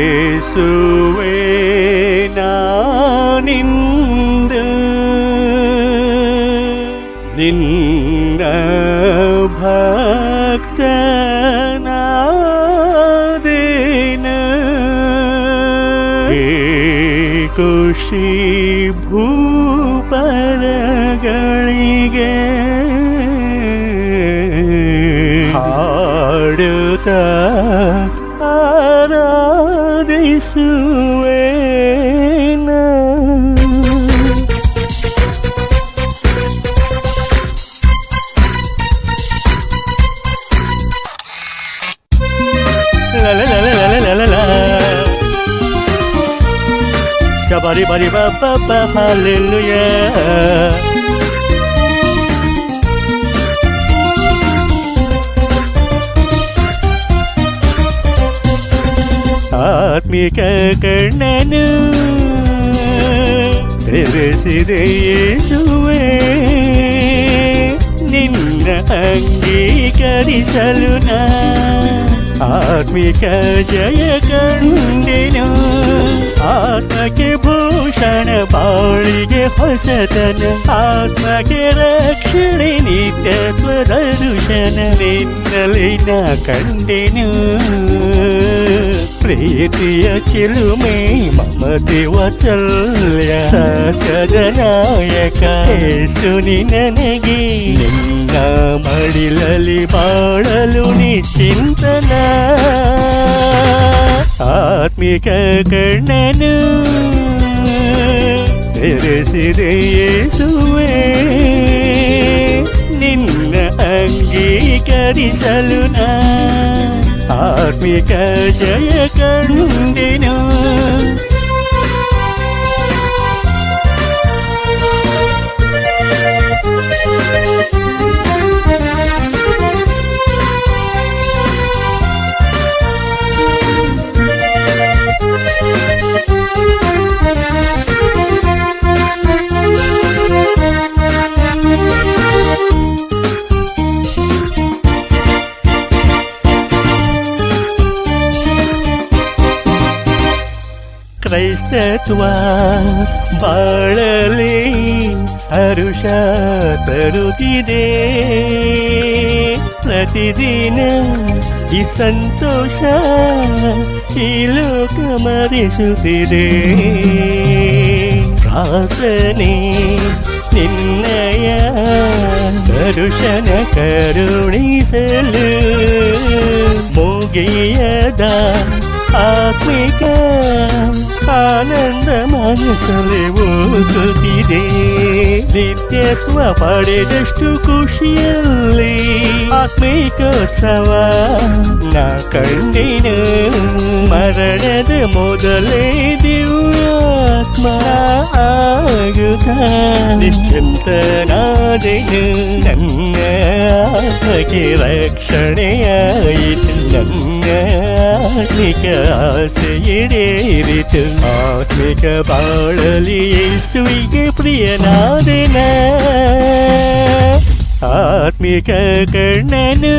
യേശുവേ നാനിന്ത് നിന്ന ഭക്തനാദിന കുഷി ഭൂപര இயேசுவே Shabari bari ba ba ba hallelujah ಆತ್ಮಿಕ ಕಣ್ಣನು ತೆರೆಸಿದೆ ಯೇಸುವೆ ನಿನ್ನ ಅಂಗೀಕರಿಸಲು ನಾ ಆತ್ಮಿಕ ಜಯ ಕಂಡೆನು ಆತ್ಮಕ್ಕೆ ಭೂಷಣ ಬಾಳಿಗೆ ಹೊಸತನ ಆತ್ಮಕ್ಕೆ ರಕ್ಷಣೆ ನಿತ್ಯತ್ವ ದರ್ಶನ ನಿನ್ನಲಿ ನಾ ಕಂಡೆನು ಪ್ರೀತಿಯ ಚಿಲುಮೆ ಮಮತೆ ವಾತ್ಸಲ್ಯ ಸಕದ ನಾಯಕ ಏಸು ನನಗೆ ನಿನ್ನ ಮಡಿಲಲ್ಲಿ ಬಾಳಲು ನಿಶ್ಚಿಂತನ ಆತ್ಮಿಕ ಕಣ್ಣನು ತೆರೆಸಿದೆ ಯೇಸುವೆ ನಿನ್ನ ಅಂಗೀಕರಿಸಲು ನಾ జ్ఞాపిక జయ కండినా ಕ್ರೈಸ್ತತ್ವ ಬಾಳಲಿ ಹರುಷ ತರುತ್ತಿದೆ. ಪ್ರತಿದಿನ ಈ ಸಂತೋಷ ಈ ಲೋಕ ಮರಿಸುತ್ತಿದೆ. ಪ್ರಾರ್ಥನೆ ನಿನ್ನಯ ದರುಶನ ಕರುಣಿಸಲು ಮುಗಿಯದ ಆತ್ಮಿಕ ಆನಂದ ಮನಸ್ಸಲ್ಲಿ ಓದುತ್ತಿದೆ ನಿತ್ಯತ್ವ ಪಡೆದಷ್ಟು ಖುಷಿಯಲ್ಲಿ ಆತ್ಮಿಕೋತ್ಸವ ನಾ ಕಂಡಿನು ಮರಣದ ಮೊದಲೇ ದಿವ್ಯಾತ್ಮ ಆಗುತ್ತ ನಿಶ್ಚಿಂತನಾದೆನು ನನ್ನ ಆತ್ಮಕ್ಕೆ ರಕ್ಷಣೆಯಾಯಿತು ನನ್ನ ಆತ್ಮಿಕ ಆಸೆ ಈಡೇರಿತು ಆತ್ಮಿಕ ಬಾಳಲಿ ಯೇಸುವಿಗೆ ಪ್ರಿಯನಾದೆನ ಆತ್ಮಿಕ ಕಣ್ಣನು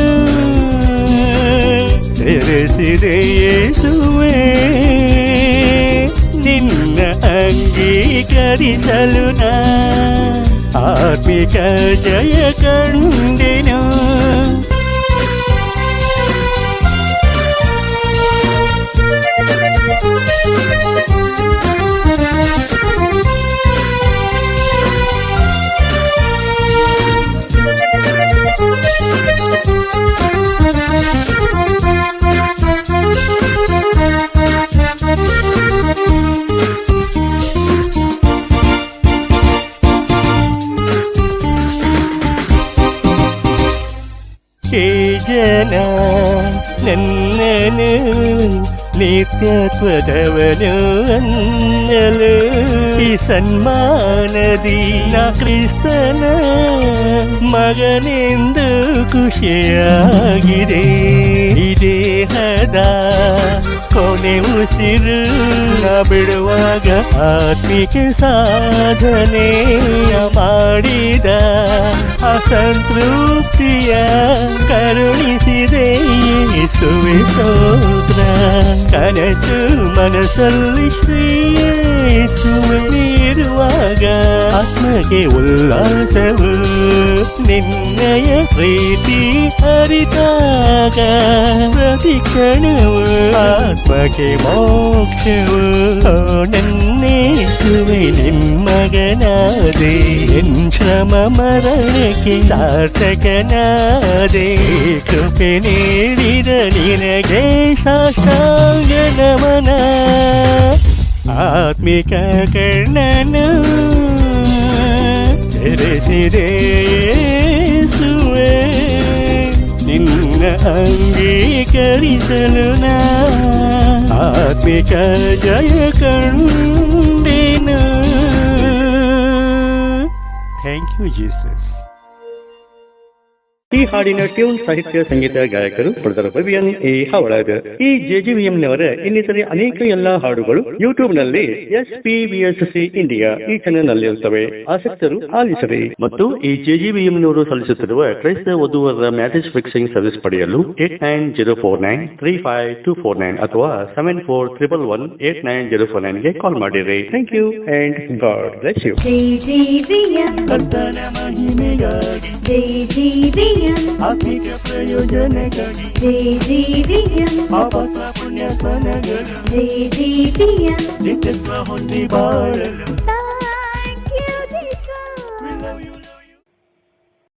ತೆರೆಸಿದೆ ಯೇಸುವೆ ನಿನ್ನ ಅಂಗೀಕರಿಸಲು ನಾ ಆತ್ಮಿಕ ಜಯ ಕಂಡೆನು ಜನ ನನ್ನನು ನಿತ್ಯತ್ವದವನು ಅನ್ನಲು. ಈ ಸನ್ಮಾನದಿ ನಾ ಕ್ರಿಸ್ತನ ಮಗನೆಂದು ಖುಷಿಯಾಗಿದೆ. ಈ ದೇಹದ ಕೊನೆ ಉಸಿರು ಬಿಡುವಾಗ ಆತ್ಮಿಕ ಸಾಧನೆ ಮಾಡಿದ ಸಂತೃಪ್ತಿಯ ಕರುಣಿಸಿದೆ ಯೇಸುವೆ ಸೋತ್ರ. ಕನಸು ಮನಸ್ಸಲ್ಲಿ ಶ್ರೀ ಯೇಸುವೆ ಇರುವಾಗ ಆತ್ಮಗೆ ಉಲ್ಲಾಸವು ನಿನ್ನಯ ಪ್ರೀತಿ ಹರಿದಾಗ ಪ್ರತಿ ಕ್ಷಣವು ಆತ್ಮಕ್ಕೆ ಮೋಕ್ಷವು ಓ ನನ್ನೇಸುವೆ ನಿಮ್ಮಗನಾದೆ ಎನ್ ಶ್ರಮ ಮರಣಕ್ಕೆ ಸಾರ್ಥಕನಾದೆ ಕೃಪೆ ನೀಡಿದ ನಿನಗೆ ಸಾಷ್ಟಾಂಗ ನಮನ ಆತ್ಮಿಕ ಕರ್ಣನು ತೆರೆಸಿದೆ ಯೇಸುವೆ ನಿನ್ನ ಅಂಗೀಕರಿಸಲು ನಾ ಆತ್ಮಿಕ ಜಯ ಕಂಡೆನು ಥ್ಯಾಂಕ್ ಯು ಜೀಸಸ್ ಈ ಹಾಡಿನ ಟ್ಯೂನ್ ಸಾಹಿತ್ಯ ಸಂಗೀತ ಗಾಯಕರು ಪ್ರೊಡರ್ ಪವಿಯನ್ ಎ ಹವಳಗ ಈ ಜೆಜಿವಿಎಂನವರ ಇನ್ನಿತರೆ ಅನೇಕ ಎಲ್ಲಾ ಹಾಡುಗಳು ಯೂಟ್ಯೂಬ್ನಲ್ಲಿ ಎಸ್ ಪಿ ಸಿ ಇಂಡಿಯಾ ಈ ಚಾನೆಲ್ನಲ್ಲಿ ಇರುತ್ತವೆ ಆಸಕ್ತರು ಆಲಿಸಲಿ ಮತ್ತು ಈ ಜೆಜಿವಿಎಂನವರು ಸಲ್ಲಿಸುತ್ತಿರುವ ಕ್ರೈಸ್ತ ವಧುವರ ಮ್ಯಾರೇಜ್ ಫಿಕ್ಸಿಂಗ್ ಸರ್ವಿಸ್ ಪಡೆಯಲು eight nine zero four nine three five two four nine ಅಥವಾ seven four triple one eight nine zero four ನೈನ್ಗೆ call ಮಾಡಿರಿ. Thank you and God bless you JGVM, ಕರ್ತನ ಮಹಿಮೆಗಾಗಿ JGVM, ಆರ್ಥಿಕ ಪ್ರಯೋಜನಗಾಗಿ JGVM, ಪಾಪ ಪುಣ್ಯ ಕನಗಳು JGVM, ನಿತ್ಯತ್ವ ಹೊಂದಿ ಬಾಳಲು ತಾ